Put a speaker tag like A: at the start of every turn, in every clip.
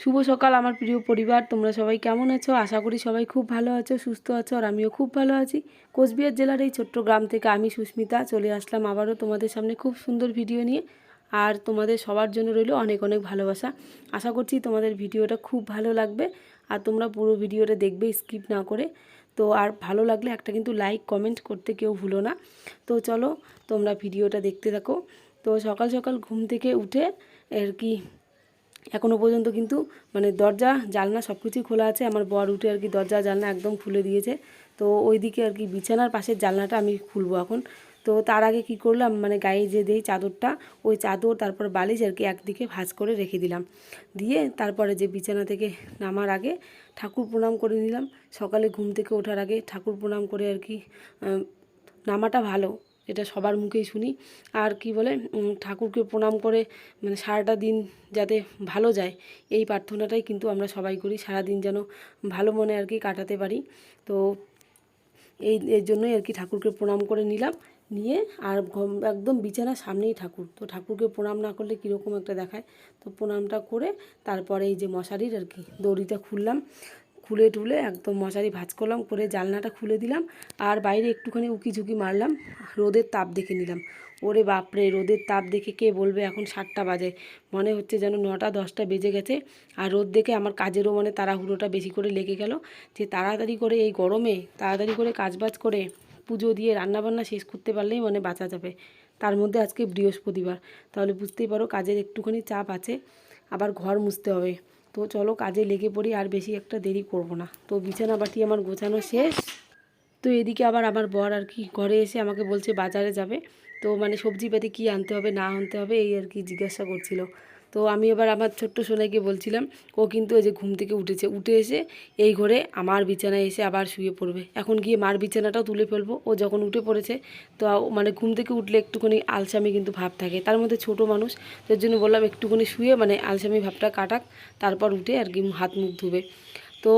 A: শুভ সকাল আমার প্রিয় পরিবার। তোমরা সবাই কেমন আছো? আশা করি সবাই খুব ভালো আছো, সুস্থ আছো, আর আমিও খুব ভালো আছি। কোচবিহার জেলার এই ছোট্ট গ্রাম থেকে আমি সুস্মিতা চলে আসলাম আবারও তোমাদের সামনে খুব সুন্দর ভিডিও নিয়ে। আর তোমাদের সবার জন্য রইল অনেক অনেক ভালোবাসা। আশা করছি তোমাদের ভিডিওটা খুব ভালো লাগবে। আর তোমরা পুরো ভিডিওটা দেখবে, স্কিপ না করে। তো আর ভালো লাগলে একটা কিন্তু লাইক, কমেন্ট করতে কেউ ভুলো না। তো চলো তোমরা ভিডিওটা দেখতে থাকো। তো সকাল সকাল ঘুম থেকে উঠে আর কি এখনও পর্যন্ত কিন্তু মানে দরজা, জানলা সব কিছুই খোলা আছে। আমার বর উঠে আর কি দরজা, জানলা একদম খুলে দিয়েছে। তো ওইদিকে আর কি বিছানার পাশের জানলাটা আমি খুলবো এখন। তো তার আগে কি করলাম মানে গায়ে যে দেই চাদরটা, ওই চাদর, তারপর বালিশ আর কি একদিকে ভাঁজ করে রেখে দিলাম। দিয়ে তারপরে যে বিছানা থেকে নামার আগে ঠাকুর প্রণাম করে নিলাম। সকালে ঘুম থেকে ওঠার আগে ঠাকুর প্রণাম করে আর কি নামাটা ভালো। এটা সবার মুখেই শুনি। আর কি বলে ঠাকুরকে প্রণাম করে মানে সারাটা দিন যাতে ভালো যায়, এই প্রার্থনাটাই কিন্তু আমরা সবাই করি সারা দিন যেন ভালো মনে আর কি কাটাতে পারি। তো এই, এর জন্যই আর কি ঠাকুরকে প্রণাম করে নিলাম, নিয়ে আর একদম বিছানার সামনেই ঠাকুর। তো ঠাকুরকে প্রণাম না করলে কীরকম একটা দেখায়? তো প্রণামটা করে তারপরে এই যে মশারির আর কি দড়িটা খুললাম। খুলে টুলে একদম মশারি ভাঁজ করলাম, করে জানলাটা খুলে দিলাম আর বাইরে একটুখানি উকি ঝুঁকি মারলাম, রোদের তাপ দেখে নিলাম। ওরে বাপরে, রোদের তাপ দেখে কে বলবে এখন সাতটা বাজে? মনে হচ্ছে যেন নটা দশটা বেজে গেছে আর রোদ দেখে আমার কাজেরও মানে তাড়াহুড়োটা বেশি করে লেগে গেল যে তাড়াতাড়ি করে এই গরমে, তাড়াতাড়ি করে কাজবাজ করে পুজো দিয়ে রান্নাবান্না শেষ করতে পারলেই মানে বাঁচা যাবে। তার মধ্যে আজকে বৃহস্পতিবার। তাহলে বুঝতেই পারো কাজের একটুখানি চাপ আছে, আবার ঘর মুছতে হবে। তো চলো কাজে লেগে পড়ি, আর বেশি একটা দেরি করব না। তো বিছানা বাটি আমার গোছানো শেষ। তো এদিকে আবার আমার বর আর কি ঘরে এসে আমাকে বলছে বাজারে যাবে। তো মানে সবজিপাতি কী আনতে হবে, না আনতে হবে, এই আর কি জিজ্ঞাসা করছিল। তো আমি এবার আমার ছোট্ট সোনাইকে বলছিলাম, ও কিন্তু এই যে ঘুম থেকে উঠেছে, উঠে এসে এই ঘরে আমার বিছানায় এসে আবার শুয়ে পড়বে। এখন গিয়ে মার বিছানাটাও তুলে ফেলব। ও যখন উঠে পড়েছে, তো মানে ঘুম থেকে উঠলে একটুখানি আলসামি কিন্তু ভাব থাকে। তার মধ্যে ছোট মানুষ, তার জন্য বললাম একটুখানি শুয়ে মানে আলসামি ভাবটা কাটাক, তারপর উঠে আর কি হাত মুখ ধুবে। তো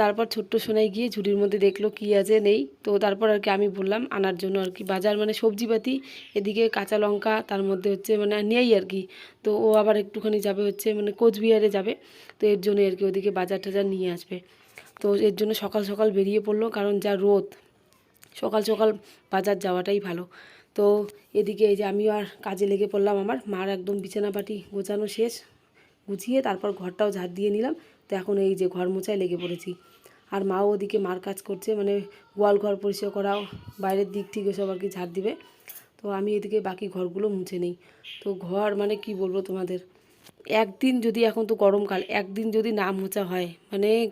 A: তারপর ছোট্ট সোনাই গিয়ে ঝুড়ির মধ্যে দেখল কি আছে নেই। তো তারপর আর কি আমি বললাম আনার জন্য আর কি। বাজার মানে সবজিপাতি, এদিকে কাঁচা লঙ্কা, তার মধ্যে হচ্ছে মানে নেই আর কি। তো ও আবার একটুখানি যাবে হচ্ছে মানে কোচবিহারে যাবে। তো এর জন্য আর কি ওদিকে বাজার টাজার নিয়ে আসবে। তো এর জন্য সকাল সকাল বেরিয়ে পড়ল কারণ যা রোদ, সকাল সকাল বাজার যাওয়াটাই ভালো। তো এদিকে এই যে আমিও আর কাজে লেগে পড়লাম আমার। মার একদম বিছানাপাটি গোছানো শেষ, গুছিয়ে তারপর ঘরটাও ঝাড় দিয়ে নিলাম। তো এখন এই যে ঘর মোছায় লেগে পড়েছি। আর মাও ওদিকে মার কাজ করছে মানে গোয়াল ঘর পরিষ্কার করাও, বাইরের দিক থেকে সব আর কি ঝাড় দিবে। তো আমি এদিকে বাকি ঘরগুলো মুছে নেই। তো ঘর মানে কি বলব তোমাদের? একদিন যদি এখন তো গরমকাল, একদিন যদি না মোছা হয় মানে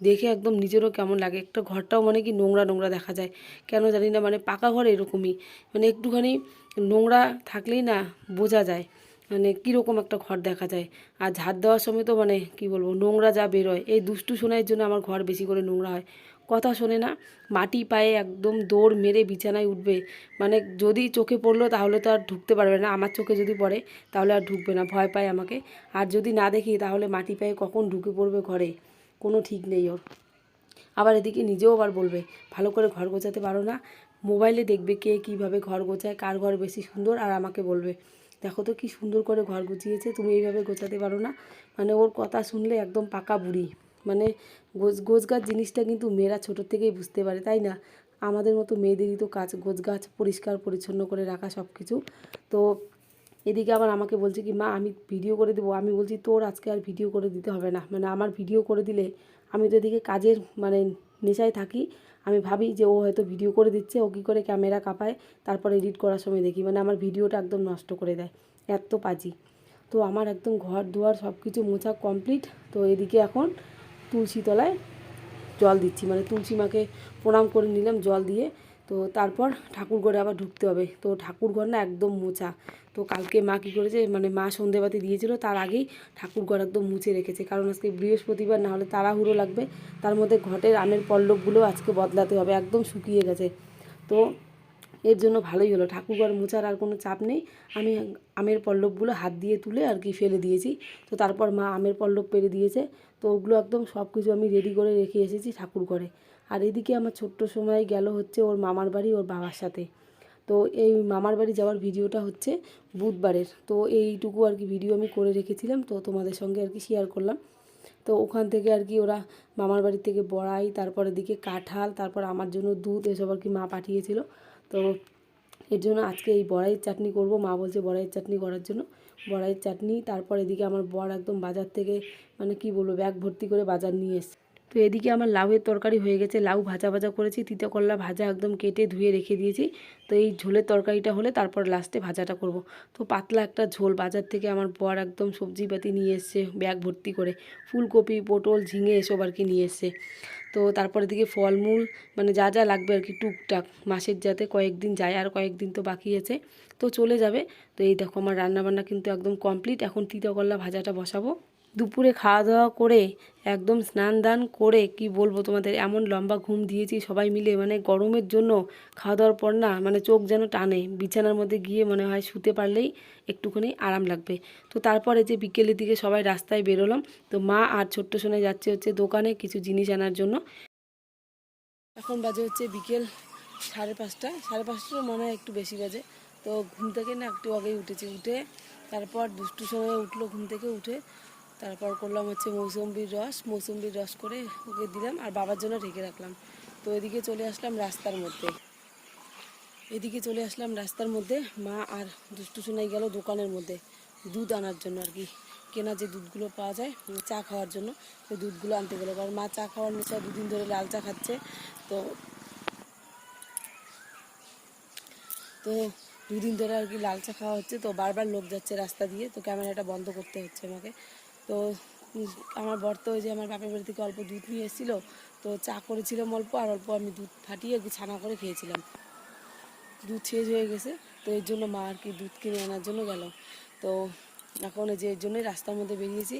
A: দেখে একদম নিজেরও কেমন লাগে। একটা ঘরটাও মানে কি নোংরা নোংরা দেখা যায়। কেন জানি না মানে পাকা ঘর এরকমই। মানে একটুখানি নোংরা থাকলেই না বোঝা যায়। মানে কীরকম একটা ঘর দেখা যায়। আর ঝাড় দেওয়ার সময় তো মানে কি বলব, নোংরা যা বেরোয়। এই দুষ্টু শোনার জন্য আমার ঘর বেশি করে নোংরা হয়। কথা শোনে না, মাটি পায়ে একদম দৌড় মেরে বিছানায় উঠবে। মানে যদি চোখে পড়ল তাহলে তো আর ঢুকতে পারবে না, আমার চোখে যদি পড়ে তাহলে আর ঢুকবে না, ভয় পায় আমাকে। আর যদি না দেখি তাহলে মাটি পায়ে কখন ঢুকে পড়বে ঘরে? কোনো ঠিক নেই ওর। আবার এদিকে নিজেও আবার বলবে, ভালো করে ঘর গোছাতে পারো না। মোবাইলে দেখবে কে কীভাবে ঘর গোছায়, কার ঘর বেশি সুন্দর? আর আমাকে বলবে দেখো তো কি সুন্দর করে ঘর গুছিয়েছে, তুমি এইভাবে গোছাতে পারো না। মানে ওর কথা শুনলে একদম পাকা বুড়ি। মানে গোছ, গোছগাছ জিনিসটা কিন্তু মেয়েরা ছোটোর থেকেই বুঝতে পারে, তাই না? আমাদের মতো মেয়েদেরই তো কাজ গোছগাছ পরিষ্কার, পরিচ্ছন্ন করে রাখা সব কিছু তো এদিকে আবার আমাকে বলছে কি, মা, আমি ভিডিও করে দেবো। আমি বলছি, তোর আজকে আর ভিডিও করে দিতে হবে না। মানে আমার ভিডিও করে দিলে আমি তো এদিকে কাজের মানে নেশায় থাকি আমি ভাবি যে ও হয়তো ভিডিও করে দিচ্ছে, ও কী করে ক্যামেরা কাঁপায়, তারপর এডিট করার সময় দেখি। মানে আমার ভিডিওটা একদম নষ্ট করে দেয়, এত পাজি। তো আমার একদম ঘর দুয়ার সব কিছু মোছা কমপ্লিট তো এদিকে এখন তুলসী তলায় জল দিচ্ছি। মানে তুলসী মাকে প্রণাম করে নিলাম জল দিয়ে। তো তারপর ঠাকুর ঘরে আবার ঢুকতে হবে। তো ঠাকুর ঘর না একদম মোছা তো কালকে মা কী করেছে মানে মা সন্ধেবাতি দিয়েছিল, তার আগেই ঠাকুর ঘর একদম মুছে রেখেছে। কারণ আজকে বৃহস্পতিবার, না হলে তাড়াহুড়ো লাগবে। তার মধ্যে ঘটের আমের পল্লবগুলো আজকে বদলাতে হবে, একদম শুকিয়ে গেছে। তো এর জন্য ভালোই হলো। ঠাকুরঘর মোছার আর কোনো চাপ নেই। আমি আমের পল্লবগুলো হাত দিয়ে তুলে আর কি ফেলে দিয়েছি। তো তারপর মা আমের পল্লব পেরে দিয়েছে। তো ওগুলো একদম সব কিছু আমি রেডি করে রেখে এসেছি ঠাকুর ঘরে আর এদিকে আমার ছোট্ট সময় গেল হচ্ছে ওর মামার বাড়ি ওর বাবার সাথে। তো এই মামার বাড়ি যাওয়ার ভিডিওটা হচ্ছে বুধবারের। তো এইটুকু আর কি ভিডিও আমি করে রেখেছিলাম, তো তোমাদের সঙ্গে আর কি শেয়ার করলাম। তো ওখান থেকে আর কি ওরা মামার বাড়ি থেকে বড়াই, তারপর এদিকে কাঁঠাল, তারপর আমার জন্য দুধ এসব আর কি মা পাঠিয়েছিল। তো এর জন্য আজকে এই বড়াইয়ের চাটনি করব। মা বলছে বড়াইয়ের চাটনি করার জন্য। বড়াইয়ের চাটনি, তারপর এদিকে আমার বর একদম বাজার থেকে মানে কি বলব, ব্যাগ ভর্তি করে বাজার নিয়ে এসছে। তো এদিকে আমার লাউয়ের তরকারি হয়ে গেছে। লাউ ভাজা ভাজা করেছি, তিতা করলা ভাজা একদম কেটে ধুয়ে রেখে দিয়েছি। তো এই ঝোলের তরকারিটা হলে তারপর লাস্টে ভাজাটা করব। তো পাতলা একটা ঝোল, বাজার থেকে আমার বর একদম সবজিপাতি নিয়ে এসছে ব্যাগ ভর্তি করে। ফুলকপি, পটল, ঝিঙে এসব আর কি নিয়ে এসছে। তো তারপরে দিকে ফলমূল মানে যা যা লাগবে আর কি টুকটাক। মাসের যাতে কয়েকদিন যায় আর কয়েকদিন তো বাকি আছে। তো চলে যাবে। তো এই দেখো আমার রান্নাবান্না কিন্তু একদম কমপ্লিট এখন তিতা করলা ভাজাটা বসাবো। দুপুরে খাওয়া দাওয়া করে একদম স্নান দান করে, কি বলব তোমাদের, এমন লম্বা ঘুম দিয়েছি সবাই মিলে মানে গরমের জন্য খাওয়া দাওয়ার পর না মানে চোখ যেন টানে। বিছানার মধ্যে গিয়ে মনে হয় শুতে পারলেই একটুখানি আরাম লাগবে। তো তারপরে যে বিকেলের দিকে সবাই রাস্তায় বেরোলাম, তো মা আর ছোট্ট সোনাই যাচ্ছে হচ্ছে দোকানে কিছু জিনিস আনার জন্য। এখন বাজে হচ্ছে বিকেল সাড়ে পাঁচটা, সাড়ে পাঁচটার মনে হয় একটু বেশি বাজে। তো ঘুম থেকে না একটু আগেই উঠেছি, উঠে তারপর দুষ্টু সময় উঠল ঘুম থেকে উঠে তারপর করলাম হচ্ছে মৌসম্বির রস মৌসম্বির রস করে ওকে দিলাম আর বাবার জন্য ঢেকে রাখলাম। তো এদিকে চলে আসলাম রাস্তার মধ্যে। এদিকে চলে আসলাম রাস্তার মধ্যে, মা আর দুষ্টু শোনাই গেল দোকানের মধ্যে দুধ আনার জন্য আর কি। কেনা যে দুধগুলো পাওয়া যায় চা খাওয়ার জন্য ওই দুধগুলো আনতে গেলো। কারণ মা চা খাওয়ার নেশা দুদিন ধরে লাল চা খাচ্ছে, তো তো দুদিন ধরে আর কি লাল চা খাওয়া হচ্ছে। তো বারবার লোক যাচ্ছে রাস্তা দিয়ে, তো ক্যামেরাটা বন্ধ করতে হচ্ছে আমাকে। তো আমার বর তো ওই যে আমার বাপের বাড়ি থেকে অল্প দুধ নিয়ে এসেছিল, তো চা করেছিলাম অল্প আর অল্প আমি দুধ ফাটিয়ে ছানা করে খেয়েছিলাম। দুধ শেষ হয়ে গেছে, তো এর জন্য মা আর কি দুধ কিনে আনার জন্য গেল। তো এখন যে এর জন্যই রাস্তার মধ্যে বেরিয়েছি,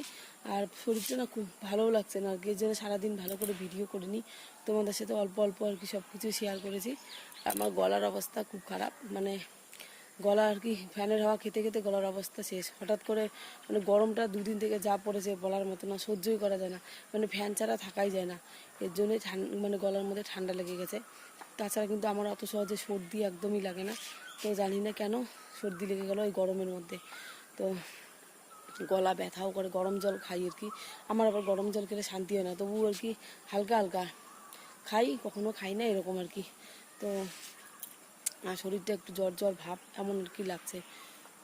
A: আর শরীরটা না খুব ভালোও লাগছে না, আর কি এর জন্য সারাদিন ভালো করে ভিডিও করিনি। তোমাদের সাথে অল্প অল্প আর কি সব কিছু শেয়ার করেছি আমার গলার অবস্থা খুব খারাপ মানে গলা আর কি ফ্যানের হাওয়া খেতে খেতে গলার অবস্থা শেষ। হঠাৎ করে মানে গরমটা দুদিন থেকে যা পড়েছে বলার মতো না, সহ্যই করা যায় না। মানে ফ্যান ছাড়া থাকাই যায় না। এর জন্যই মানে গলার মধ্যে ঠান্ডা লেগে গেছে। তাছাড়া কিন্তু আমার অত সহজে সর্দি একদমই লাগে না। তো জানি না কেন সর্দি লেগে গেল ওই গরমের মধ্যে। তো গলা ব্যথাও করে, গরম জল খাই আর কি। আমার আবার গরম জল খেলে শান্তি হয় না তবু আর কি হালকা হালকা খাই, কখনো খাই না, এরকম আর কি। তো শরীরটা একটু জ্বর জ্বর ভাব এমন আর কি লাগছে।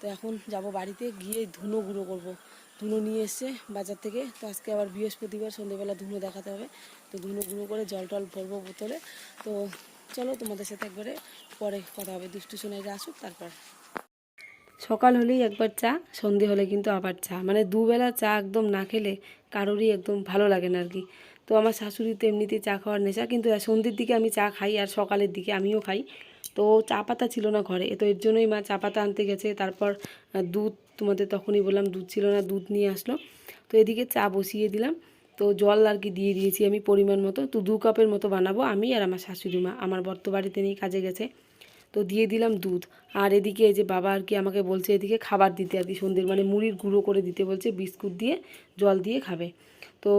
A: তো এখন যাব বাড়িতে, গিয়ে ধুনো গুঁড়ো করব। ধুনো নিয়ে এসছে বাজার থেকে, তো আজকে আবার বৃহস্পতিবার সন্ধ্যেবেলা ধুনো দেখাতে হবে। তো ধুনো গুঁড়ো করে জল টল ভরবো বোতলে। তো চলো তোমাদের সাথে একবারে পরে কথা হবে। দুষ্টু সোনাইরা আসুক, তারপর। সকাল হলেই একবার চা, সন্ধে হলে কিন্তু আবার চা। মানে দুবেলা চা একদম না খেলে কারোরই একদম ভালো লাগে না আর কি তো আমার শাশুড়ি তো এমনিতেই চা খাওয়ার নেশা, কিন্তু সন্ধ্যের দিকে আমি চা খাই আর সকালের দিকে আমিও খাই। তো চা পাতা ছিল না ঘরে, তো এর জন্যই মা চা পাতা আনতে গেছে। তারপর দুধ তোমাদের তখনই বললাম, দুধ ছিল না, দুধ নিয়ে আসলো। তো এদিকে চা বসিয়ে দিলাম। তো জল আর কি দিয়ে দিয়েছি আমি পরিমাণ মতো। তো দু কাপের মতো বানাবো আমি আর আমার শাশুড়ি মা। আমার বর্ত বাড়িতে নেই, কাজে গেছে। তো দিয়ে দিলাম দুধ। আর এদিকে এই যে বাবা আর কি আমাকে বলছে, এদিকে খাবার দিতে আর কি সন্ধ্যের মানে মুড়ির গুঁড়ো করে দিতে বলছে, বিস্কুট দিয়ে জল দিয়ে খাবে। তো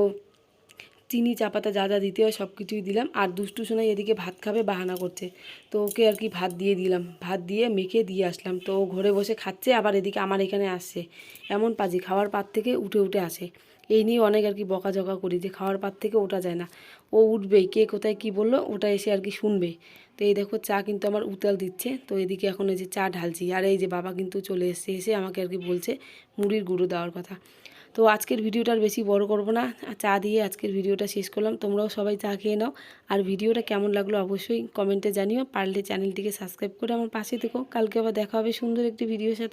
A: চিনি, চা পাতা যা যা দিতে হয় সব কিছুই দিলাম। আর দুষ্টু সোনাই এদিকে ভাত খাবে, বাহানা করছে। তো ওকে আর কি ভাত দিয়ে দিলাম। ভাত দিয়ে মেখে দিয়ে আসলাম। তো ও ঘরে বসে খাচ্ছে, আবার এদিকে আমার এখানে আসছে। এমন পাজি, খাওয়ার পাত থেকে উঠে উঠে আসে। এই নিয়ে অনেক আর কি বকাঝকা করি যে খাওয়ার পাত থেকে ওঠা যায় না। ও উঠবেই কে কোথায় কি বলল, ওটা এসে আর কি শুনবে। তো এই দেখো, চা কিন্তু আমার উতাল দিচ্ছে। তো এদিকে এখন এই যে চা ঢালছি। আর এই যে বাবা কিন্তু চলে এসছে, এসে আমাকে আর কি বলছে, মুড়ির গুঁড়ো দেওয়ার কথা। তো আজকের ভিডিওটা আর বেশি বড় করব না। চা দিয়ে আজকের ভিডিওটা শেষ করলাম। তোমরাও সবাই চা খেয়ে নাও। আর ভিডিওটা কেমন লাগল অবশ্যই কমেন্টে জানিও। পারলে চ্যানেলটিকে সাবস্ক্রাইব করে আমার পাশে থেকো। কালকে আবার দেখা হবে সুন্দর একটি ভিডিওর সাথে।